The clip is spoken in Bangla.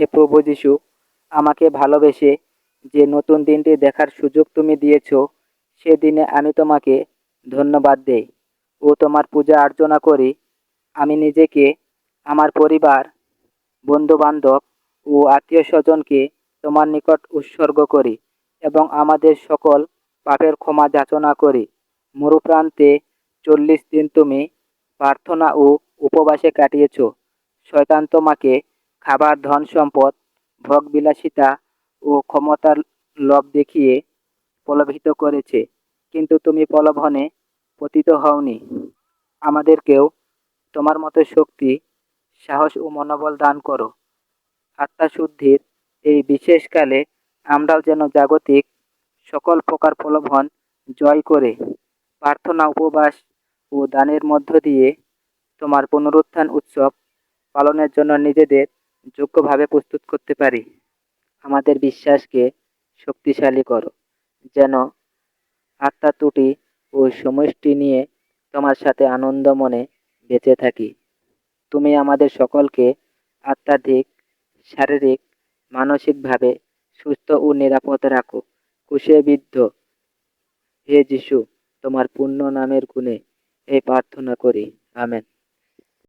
হে প্রভু যিশু, আমাকে ভালোবেসে যে নতুন দিনটি দেখার সুযোগ তুমি দিয়েছ, সেদিনে আমি তোমাকে ধন্যবাদ দেই ও তোমার পূজা অর্চনা করি। আমি নিজেকে, আমার পরিবার, বন্ধুবান্ধব ও আত্মীয় স্বজনকে তোমার নিকট উৎসর্গ করি এবং আমাদের সকল পাপের ক্ষমা যাচনা করি। মরুপ্রান্তে চল্লিশ দিন তুমি প্রার্থনা ও উপবাসে কাটিয়েছ। শয়তান তোমাকে খাবার, ধন সম্পদ, ভোগবিলাসিতা ও ক্ষমতার লোভ দেখিয়ে প্রলোভিত করেছে। কিন্তু তুমি প্রলোভনে পতিত হওনি। আমাদেরকেও তোমার মতো শক্তি, সাহস ও মনোবল দান করো। আত্মাশুদ্ধির এই বিশেষকালে আমরাও যেন জাগতিক সকল প্রকার প্রলোভন জয় করে প্রার্থনা, উপবাস ও দানের মধ্য দিয়ে তোমার পুনরুত্থান উৎসব পালনের জন্য নিজেদের যোগ্যভাবে প্রস্তুত করতে পারি। আমাদের বিশ্বাসকে শক্তিশালী করো, যেন আত্মা ত্রুটি ও সমষ্টি নিয়ে তোমার সাথে আনন্দ মনে বেঁচে থাকি। তুমি আমাদের সকলকে আত্মাধিক শারীরিক, মানসিকভাবে সুস্থ ও নিরাপদ রাখো। কুশে বিদ্ধ, হে যিশু, তোমার পূর্ণ নামের গুণে এই প্রার্থনা করি। আমেন।